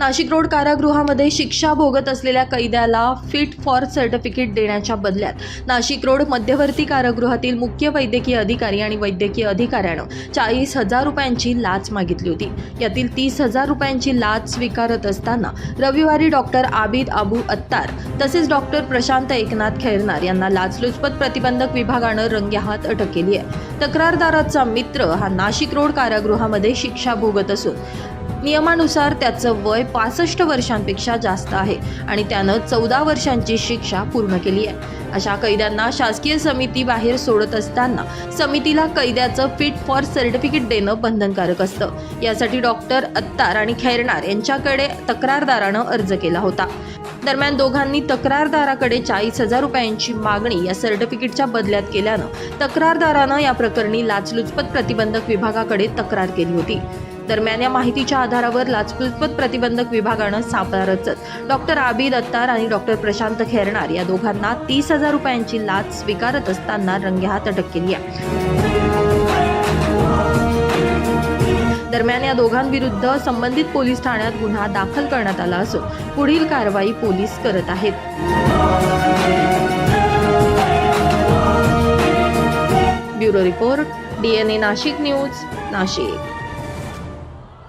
Nashik road कारागृहामध्ये शिक्षा भोगत असलेल्या कैद्याला फिट फॉर सर्टिफिकेट देण्याच्या बदल्यात. नाशिक रोड मध्यवर्ती कारागृहातील मुख्य वैद्यकीय अधिकारी आणि वैद्यकीय अधिकाऱ्यानं चाळीस हजार रुपयांची लाच मागितली होती. यातील तीस हजार रुपयांची लाच स्वीकारत असताना रविवारी डॉक्टर आबिद अबू अत्तार तसेच डॉक्टर प्रशांत एकनाथ खैरनार यांना लाचलुचपत प्रतिबंधक विभागानं रंगेहात अटक केली आहे. तक्रारदाराचा मित्र हा नाशिक रोड कारागृहामध्ये शिक्षा भोगत असून नियमानुसार त्याचं वय पासष्ट वर्षांपेक्षा जास्त आहे आणि त्यानं चौदा वर्षांची शिक्षा पूर्ण केली आहे. अशा कैद्यांना शासकीय समिती बाहेर सोडत असताना समितीला कैद्याचं फिट फॉर सर्टिफिकेट देणं बंधनकारक असतं. यासाठी डॉक्टर अत्तार आणि खैरनार यांच्याकडे तक्रारदारानं अर्ज केला होता. दरम्यान दोघांनी तक्रारदाराकडे चाळीस हजार रुपयांची मागणी या सर्टिफिकेटच्या बदल्यात केल्यानं तक्रारदारानं या प्रकरणी लाचलुचपत प्रतिबंधक विभागाकडे तक्रार केली होती. दरम्यान या माहितीच्या आधारावर लाचलुचपत प्रतिबंधक विभागानं सापळा रचत डॉक्टर आबिद अत्तार आणि डॉक्टर प्रशांत खेरणार या दोघांना तीस हजार रुपयांची लाच स्वीकारत असताना रंगेहात अटक केली आहे. दरम्यान या दोघांविरुद्ध संबंधित पोलीस ठाण्यात गुन्हा दाखल करण्यात आला असून पुढील कारवाई पोलीस करत आहेत. Bureau report DNA Nashik news Nashik.